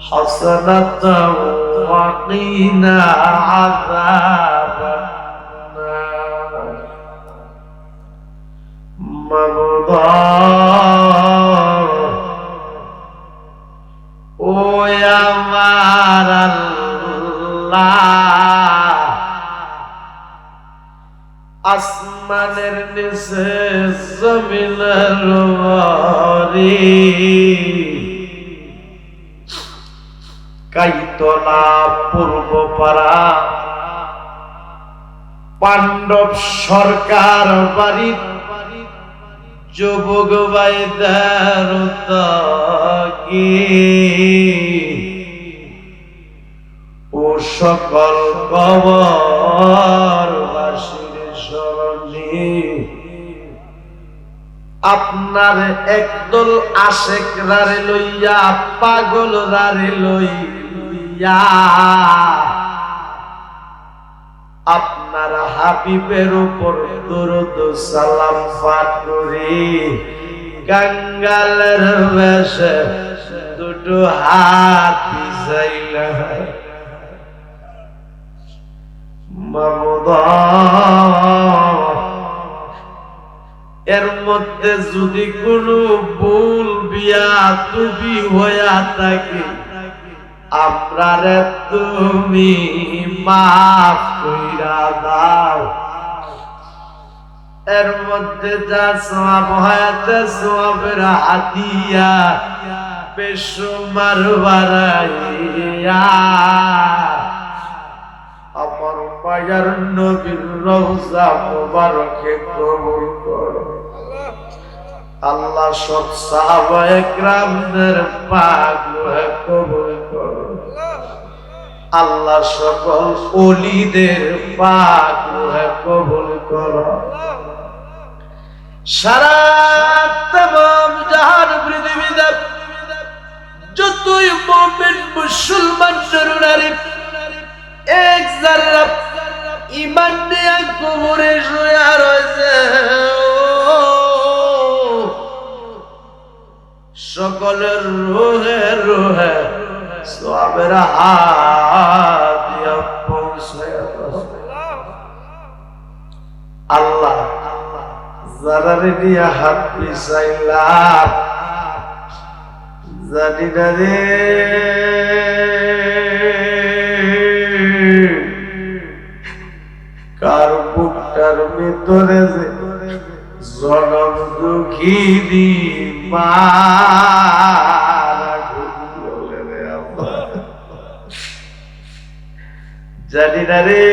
حسنة وقنا عذاب النار مبضار ويا مار الله আসমানের নিচে জমিনের কাইতলা পূর্ব পাড়া। পাণ্ডব সরকার বাড়ি যুবক বাইদার ও সকল কবর আপনার একদল আশেক রারে লইয়া, পাগল রারে লইয়া আপনার হাবিবের উপর দরুদ সালাম করি। গঙ্গালের বেশে দুটো হাত এর মধ্যে যদি কোনো ভুল বিয়া তুমি হইয়া থাকে আপনারে তুমি মাফ কইরা দাও। এর মধ্যে যা সওয়াব হয়াতে সওয়াবের হাতিয়া, বেশুমার বাড়াইয়া আমার মায়ার নবীর রওজা মুবারকে কবুল করো। আল্লাহ সব সাহাবা একরামদের পাক কবুল আল্লাহ সকল ওলিদের পাক কবুল করো। সারা এক ইমান শুয়ে রয়েছে, সকলের রোহে রোহে, সবের হাতিয়া পৌঁছায় আল্লাহ নিয়ে হাত পিছাইলাম। জানি না রে। কার বুকটার ভিতরে যে জনম দুঃখিনী। জানি না রে।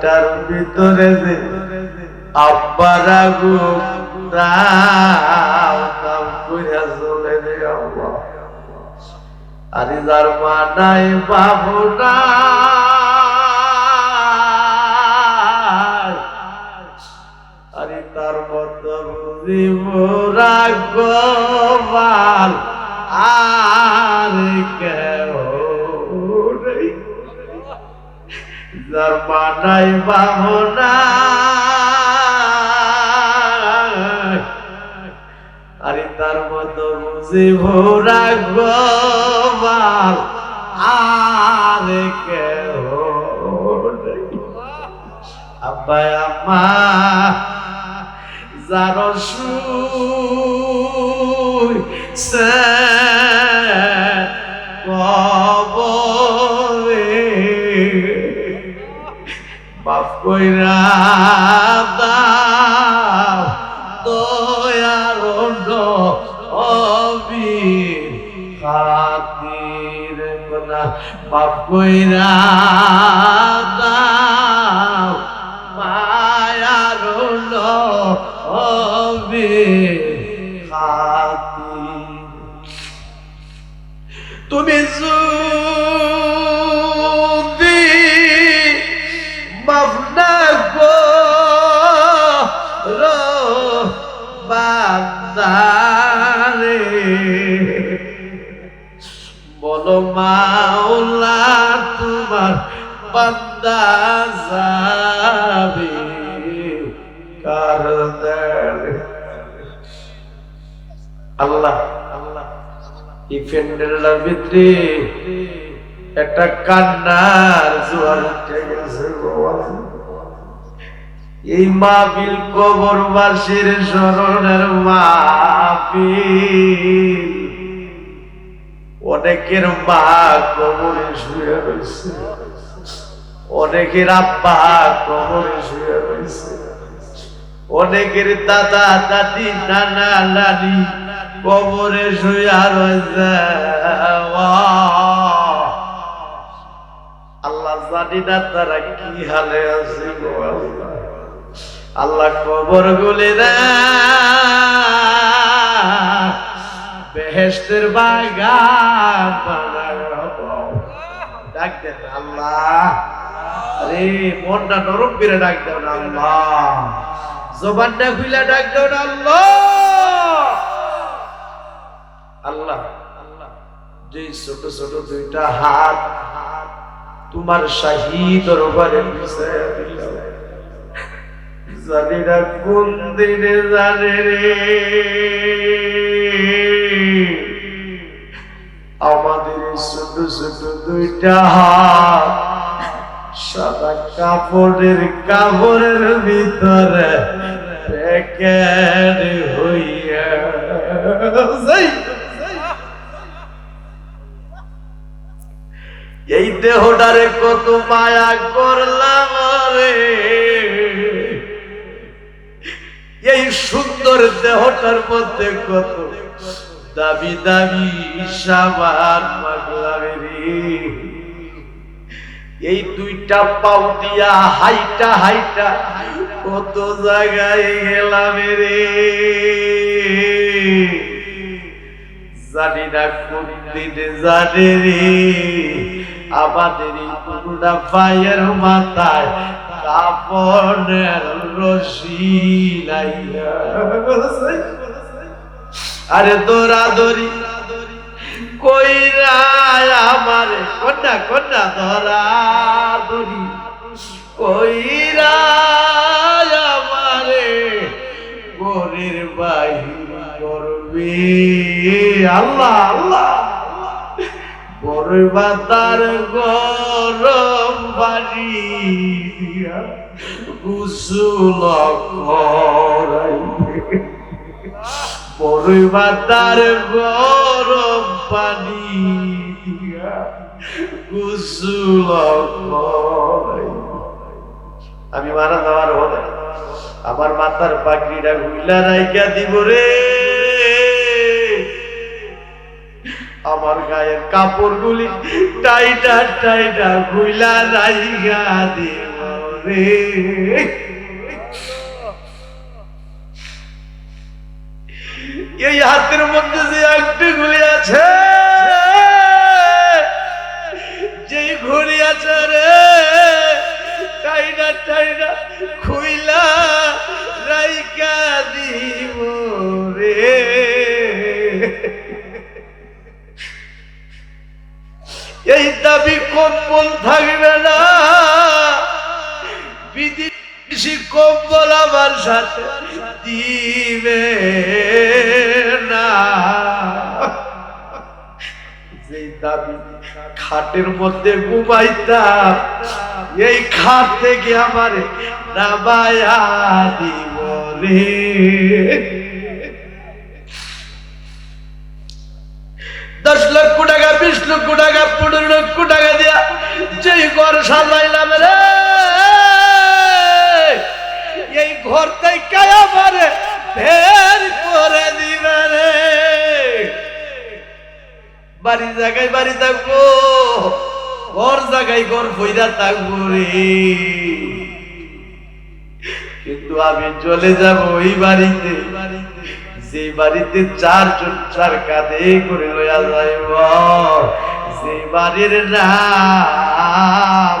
বুকটার ভিতরে যে আব্বারা আল্লাহ। আরে যার মা নাই, বাবু আরে তার মতো রাগবাল আর কেউ যার মা নাই বাবু নাই আরে তার মতো বুঝি ভোরা গোবাল আর কেউ আম্মা, যার কইরা দাও দয়ার নবী খাতির কোনা মাফ কইরা দাও মায়ার নবী তুমি যদি মাওলা, তোমার বান্দা যাবে কার? আল্লাহ এই প্যান্ডেলটার ভিতরে একটা কান্নার জোয়ার উঠে গেছে। এই মাহফিল কবরবাসীর স্মরণের মাহফিল অনেকের মা কবরে শুয়ে রয়েছে। অনেকের আব্বা কবরে শুয়ে রয়েছে। অনেকের দাদা, দাদি, নানা, নানি কবরে শুয়ে রয়েছে। আল্লাহ। জানি না তারা কি হালে আছে আল্লাহ। কবর গুলি না বেহেস্তের বাগান। ডাক দেন আল্লাহ। আরে, মনটা নরম করে ডাক দেন আল্লাহ। জবানটা খুলে ডাক দেন আল্লাহ। আল্লাহ আল্লাহ। যে ছোট ছোট দুইটা হাত তোমার শাহী দরবারে জানি না কোন দিনে জানে রে। আমাদের ছোট ছোট দুইটা হাত। সাদা কাপড়ের কাপড়ের ভিতরে প্যাকেট হইয়া। এই দেহটারে কত মায়া করলাম রে। এই সুন্দর দেহটার মধ্যে কত দাবি দাবি সাবান মাগলাম রে। এই দুইটা পাও দিয়া হাইটা হাইটা কত জায়গায় গেলাম রে। জানি না কোন দিনে জানে রে। আমাদের এই পুরোটা পায়ের মাথায় কাপড়ের রশি লাইয়া আরে দৌড়া দৌড়ি কইরা আমারে কন্যা কন্যা ধরা দৌড়ি কইরা আমারে গরের বাহির করবে। আল্লাহ আল্লাহ। বড় বাতার গরম বাড়ি গুসুল করাইবে বাতার গরম পানি। গুসুল আমি মারা যাওয়ার হলে আমার মাথার পাখিটা গুইলা রাইকা দিব রে। আমার গায়ের কাপড় গুলি টাইটা টাইটা গুইলা রাইকা দিব রে। এই হাতের মধ্যে যে একটি গুলি আছে, যেই ঘড়ি আছে রে টাইনা টাইনা খুইলা রাইকা দিব রে। এই দাবি কম্বল থাকবে না বিদেশি কম্বল আমার সাথে দিবে না। যে দাবি খাটের মধ্যে ঘুমাইতাম, এই খাট থেকে আমার নামায়া দিব রে। দশ লক্ষ টাকা, বিশ লক্ষ টাকা, পনেরো লক্ষ টাকা দিয়া যেই ঘর সাজাইলাম রে। এই ঘর থেকে আমার বের করে দিবে রে। বাড়ি জায়গায় বাড়ি থাকব, ঘর জায়গায় ঘর বইরা থাকব রে। কিন্তু আমি চলে যাব ওই বাড়িতে। যে বাড়িতে চারজন চার কাঁধে করে লইয়া যাইব, যে বাড়ির নাম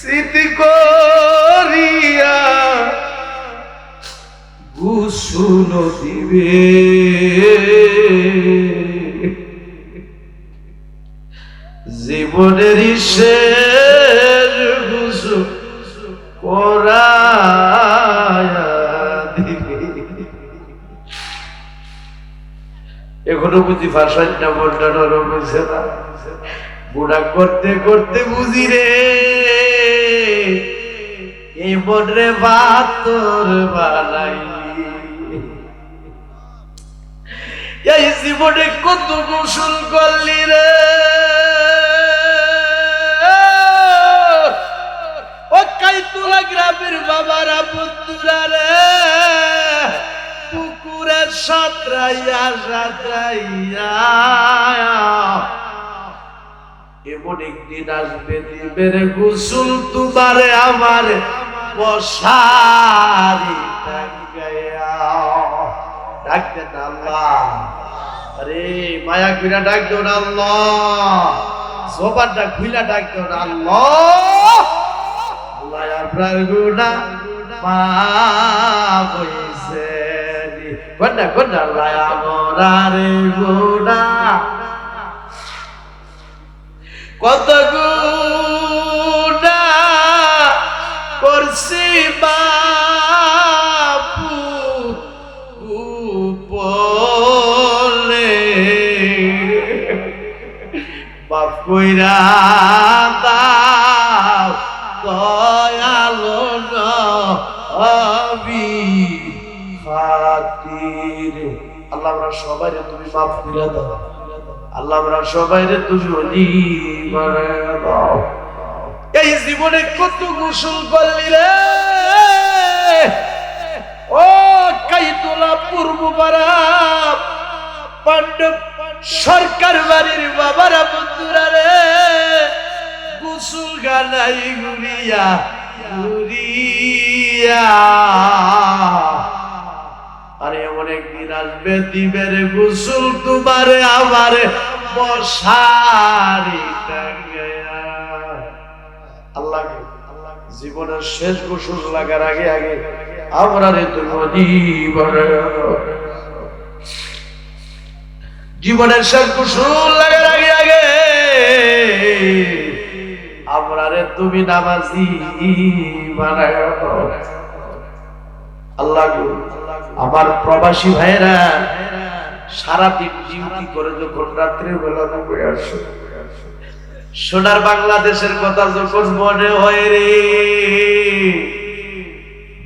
শীত করিয়া গুসুল দিবে। জীবনের শেষ গুসুল করায়া দিবে। এখনও বুঝি ভাষায় না বলটা নরম হয়েছে না? বুড়া করতে করতে বুঝি রে। এই মনে বাতর বানাইলি। এই জীবনে কত গোসল করলি রে। ও কাইতুলা গ্রামের বাবারা বন্ধুরা রে। পুকুরে সাঁতরাইয়া সাঁতরাইয়া এমন একদিন আসবে দিবের গুসুল তোমারে আমার ডাকতেন না আল্লাহ আরে, মায়া খুইলা ডাক দেও না আল্লাহ সোবানটা খুইলা ডাক দেও না আল্লাহ। আল্লাহ, আপনার গুণা মাফ হইছে কোনটা কোনটা আল্লাহ, আমার গুণা কত গুণা করছি বাপু উপলে বাপ কইরা দয়ালো নবী। খাতির। আল্লাহ আমরা সবাই তুমি মাফ করে দাও। আল্লাহ আমরা সবাই রে তুমি দাও এই জীবনে কত গোসল করলি রে? ও কাইতুলা পূর্ব পাড়া। পাণ্ডব, সরকার বাড়ির বাবারা বন্ধুরা রে। গোসল গানাই গুড়িয়া গুড়িয়া আরে এমন একদিন আসবে দিবের গোসল তোমারে আমার জীবনের শেষ গোসল লাগার আগে আগে আমরা রে জীবনের শেষ গোসল লাগার আগে আগে তুমি নামাজি আল্লাহ আমার প্রবাসী ভাইরা সারাদিন ডিউটি করে যখন রাত্রের বেলা ঘুরে আসে। সোনার বাংলাদেশের কথা যখন মনে হয় রে,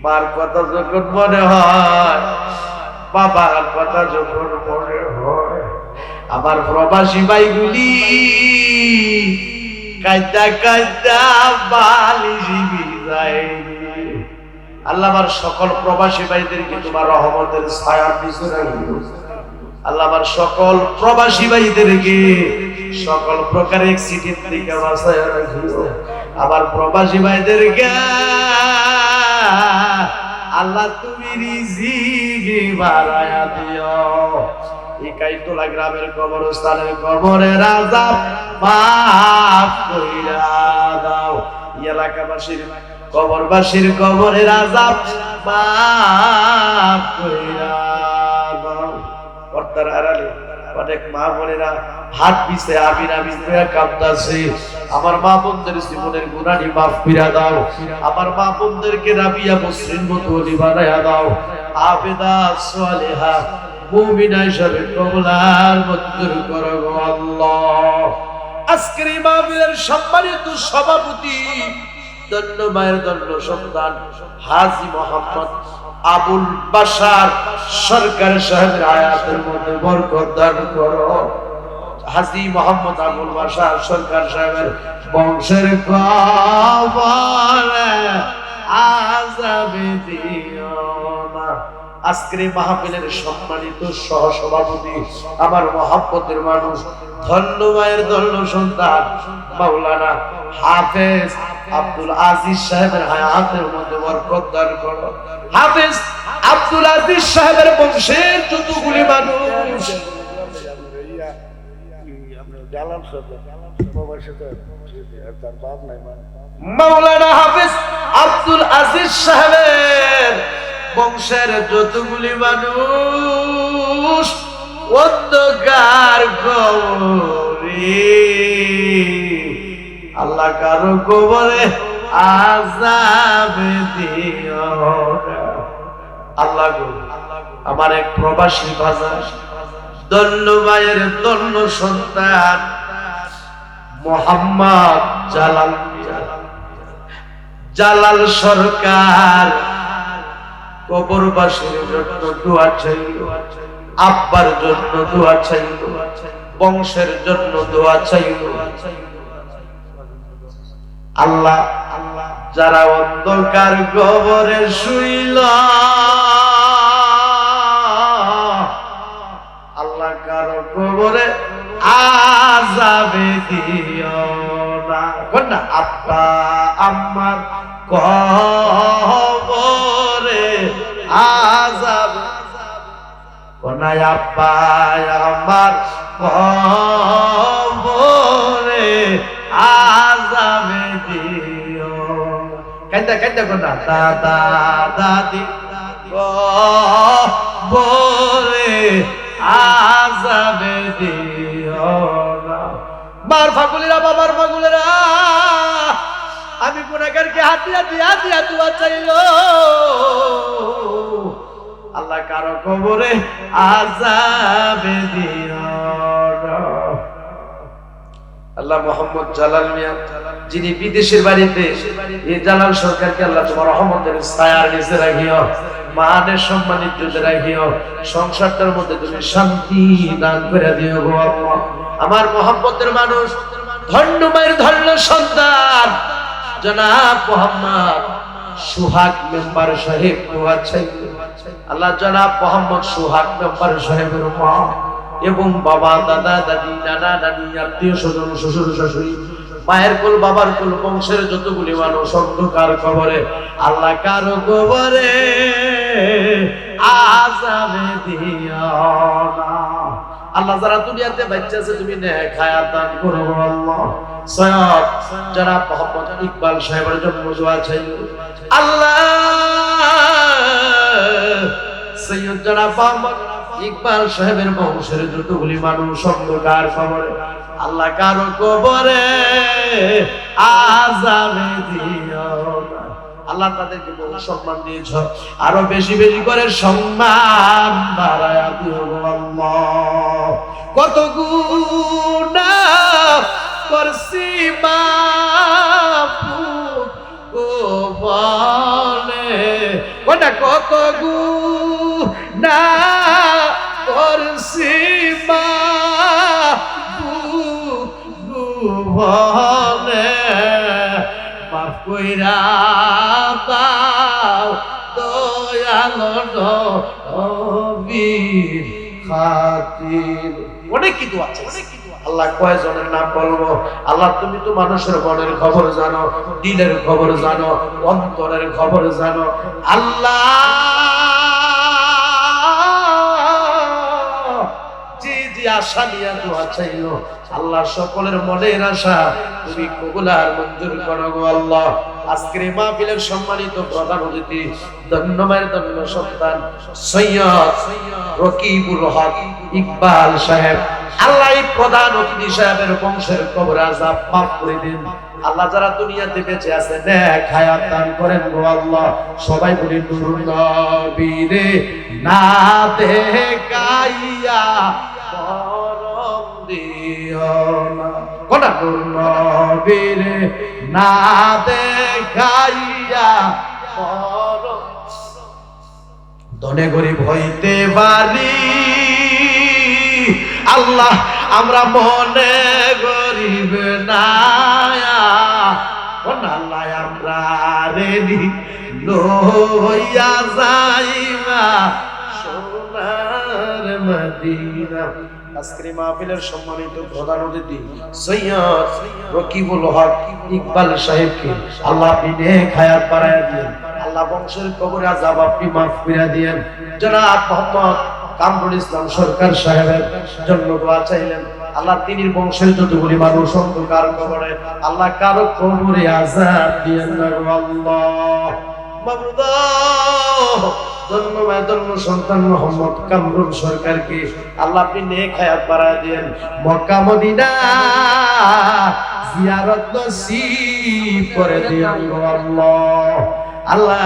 মার কথা যখন মনে হয়, বাবার কথা যখন মনে হয়, আমার প্রবাসী ভাইগুলি কাইদা কাইদা বালিশি বিদায় আল্লাহ আমার সকল প্রবাসী ভাইদেরকে তোমার রহমতের ছায়ার রাখিও আল্লাহ আমার সকল প্রবাসী ভাইদেরকে সকল প্রকার অ্যাক্সিডেন্ট থেকে বাঁচায় রাখিও। আমার প্রবাসী ভাইদেরকে, আল্লাহ তুমি রিজিকি বাড়ায়া দিও। এই গ্রামের কবরস্থানের কবরের আজাব মাফ কইরা দাও। এলাকাবাসীর কবরবাসীর কবরের আজাব মাফ কইরা অনেক মা বোনেরা হাত পিছে আমিন হয়ে কাঁদতাছে। আমার মা বোনদের জীবনের গুনানি মাফ কইরা দাও। আমার মা বোনদেরকে রাবিয়া মুসলিম মতুলি বানায়া দাও। আবেদা সালেহা, মুমিনা হিসাবে মঞ্জুর আল্লাহ। আজকের এই সম্মানিত সভাপতি দন্য মায়ের দন্য সন্তান হাজি মোহাম্মদ আবুল বাসার সাহেবের আয়াতের মধ্যে বরকত দান করো। হাজি মোহাম্মদ আবুল বাসার সরকার সাহেবের বংশের কবরে আজাবে দিও না। আজকের মাহফিলের সম্মানিত সহ সভাপতি আমার মহাব্বতের মানুষ, ধন্য মায়ের ধন্য সন্তান, মাওলানা হাফেজ আব্দুল আজিজ সাহেবের হায়াতের মধ্যে বরকত দান করো। হাফেজ আব্দুল আজিজ সাহেবের বংশের যতগুলি মানুষ। মানে বংশের যতগুলি মানুষ, অন্ধকার কবরে আল্লাহ কারও কবরে আজাব দিও আল্লাহ গো, আমার এক প্রবাসী বাজার দন্য মায়ের দন্য সন্তান, মোহাম্মদ জালাল। জালাল সরকার, কবরবাসীর জন্য দোয়া চাইল আব্বার জন্য দোয়া চাইল বংশের জন্য দোয়া চাইল আল্লাহ, যারা অন্ধকার গোবরে শুইল, আল্লাহ কারও গোবরে আজাবে দিও না। না? আব্বা কবরে আজাবে কোনায় আব্বা আমার কবরে দিও কাইদা কাইদা কোনা দাদা দাদি কবরে আজাবে দিও না। মার ফাগুলিরা বাবার ফাগুলিরা আমি গুনাহগারকে হাত দিয়া দিয়া দিয়া চাইল। আল্লাহ কারও কবরে আজাবে দিও আল্লাহ মোহাম্মদ জালাল মিয়া, যিনি বিদেশের বাড়িতে এই জালাল সরকারকে আল্লাহ তোমার রহমতের ছায়ার নিচে রাখিও, মানের সম্মানিত রাখিও, সংসারটার মধ্যে তুমি শান্তি দান করে দিও গো আমার মোহাম্মতের মানুষ, ধন্য মায়ের ধন্য সন্তান, জনাব মোহাম্মদ সুহাগ মেম্বার সাহেব, আল্লাহ জনাব মোহাম্মদ সুহাগ মেম্বার সাহেবের মা। এবং বাবা, দাদা, দাদি, নানা, নানি, আত্মীয় স্বজন, শ্বশুর শাশুড়ি, মায়ের কুল, বাবার কুল, বংশের যতগুলি মানুষ অন্ধকার কবরে, আল্লাহ কারও কবরে আজাবে না। আল্লাহ যারা দুনিয়াতে বাচ্চা আছে, তুমি নেক হায়াত দান করো আল্লাহ। সৈয়দ যারা মোহাম্মদ ইকবাল সাহেবের জন্ম দোয়া চাইল আল্লাহ সৈয়দ যারা মোহাম্মদ ইকবাল সাহেবের বংশের যতগুলি মানুষ অন্ধকার খবরে আল্লাহ কারও কবরে আজাবে দিও। আল্লাহ তাদেরকে বহু সম্মান দিয়েছ। আরও বেশি বেশি করে সম্মান বাড়ায়া দিও কত গুণা করছি বাপু কত গুণা বলে মাফ কইরা খাতির। অনেক আছে। আল্লাহ কয়জনের বলব? আল্লাহ, তুমি তো মানুষের মনের খবর জানো, দিলের খবর জানো, অন্তরের খবর জানো। আল্লাহ আশা নিয়ে দোয়া চাইলো আল্লাহ সকলের মনের আশা তুমি কবুলার মঞ্জুর করো গো আল্লাহ। আজকের মাহফিলের সম্মানিত প্রধান অতিথি ধন্যবাদ ধন্য সন্তান, সৈয়দ রকিবুল হক ইকবাল সাহেব। আল্লাহ এই প্রধান অতিথি সাহেবের বংশের কবর আজাব মাফ করে দিন। আল্লাহ যারা দুনিয়াতে বেঁচে আছে, নেক হায়াত দান করেন গো আল্লাহ। সবাই বলি নূর নবীরে না দেখাইয়া না। নবীরে না দেখাইয়া ধনে গরিব হইতে পারি। আল্লাহ আমরা মনে আজকের মাহফিলের সম্মানিত প্রধান অতিথি সৈয়দ রকিবুল হক ইকবাল সাহেবকে আল্লাহ আপনি নেক হায়াত বাড়ায় দিন আল্লাহ বংশের কবরে আজাব আপনি মাফ দিয়েন। জনাব মোহাম্মদ কামরুল ইসলাম সরকার সাহেবের দোয়া চাইলেন। আল্লাহ তিনির বংশের যতগুলি মানুষ অন্ধকার কবরে আল্লাহ কারও কবরে আজাব দিয়েন না আল্লাহ। সন্তান সরকারকে। আল্লাহ আপনি নেক হায়াত বাড়ায় দেন মক্কা, মদিনা জিয়ারত করে দিন আল্লাহ। আল্লাহ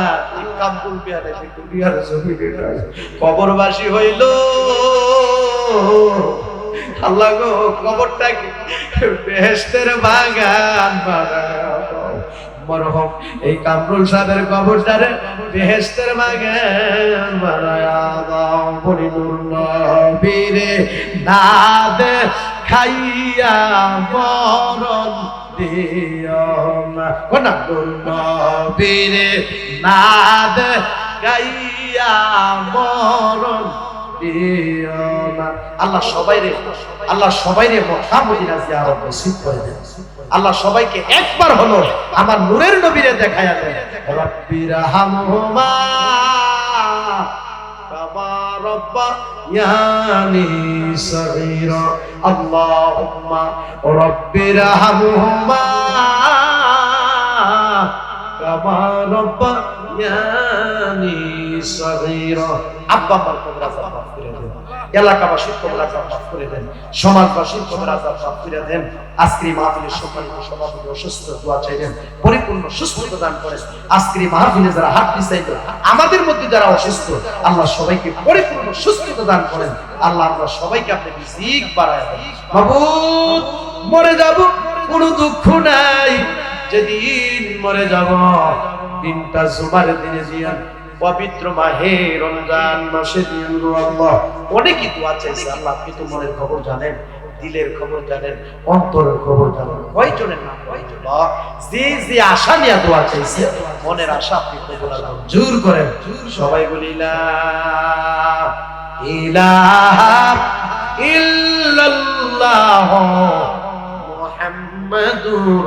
বিহারে বিহার জমিনে কবরবাসী হইল। আল্লাহ গো, কবরটাকে বেহেশতের বাগান দাও। মরহম। এই কামরুল সাহেবের কবরটারে বেহেশতের বাগান বানায়া দাও না খাইয়া মরণ দিও না। কোনা নূর নবীরে না দে খাইয়া মরণ না আল্লাহ সবাই রে আল্লাহ সবাই রে মক্কা মদিনা জিয়ারত নসিব করে দেন। আল্লাহ সবাইকে একবার হলো আমার নূরের নবীরে দেখায়া দেন। সগীরা আব্বা এলাকাবাসীর কবর আযাব মাফ করে দেন, সমাজবাসীর কবর আযাব মাফ করে দেন, আজকের মাহফিলের সম্মানিত সভাপতি অসুস্থ দোয়া চাইলেন পরিপূর্ণ সুস্থতা দান করেন। আজকের মাহফিলে যারা হাত পিছাইল আমাদের মধ্যে যারা অসুস্থ, আল্লাহ সবাইকে পরিপূর্ণ সুস্থতা দান করেন। আল্লাহ আমরা সবাইকে আপনি রিজিক বাড়ায় দেন। মাবুদ, মরে যাব, কোনো দুঃখ নাই। যেদিন মরে যাব, দিনটা জুমার দিনে দিয়ান পবিত্র মাহে রমজান মাসে আল্লাহ। অনেকই দোয়া চাইছে আল্লাহ, আপনি তো মনের খবর জানেন, দিলের খবর জানেন, অন্তরের খবর জানেন। কয়জনের নাম কয়জন যে যে আশা নিয়ে দোয়া চাইছে, মনের আশা আপনি কবুল আর মঞ্জুর করেন। সবাই বলি, লা ইলাহা ইল্লাল্লাহ মুহাম্মাদুর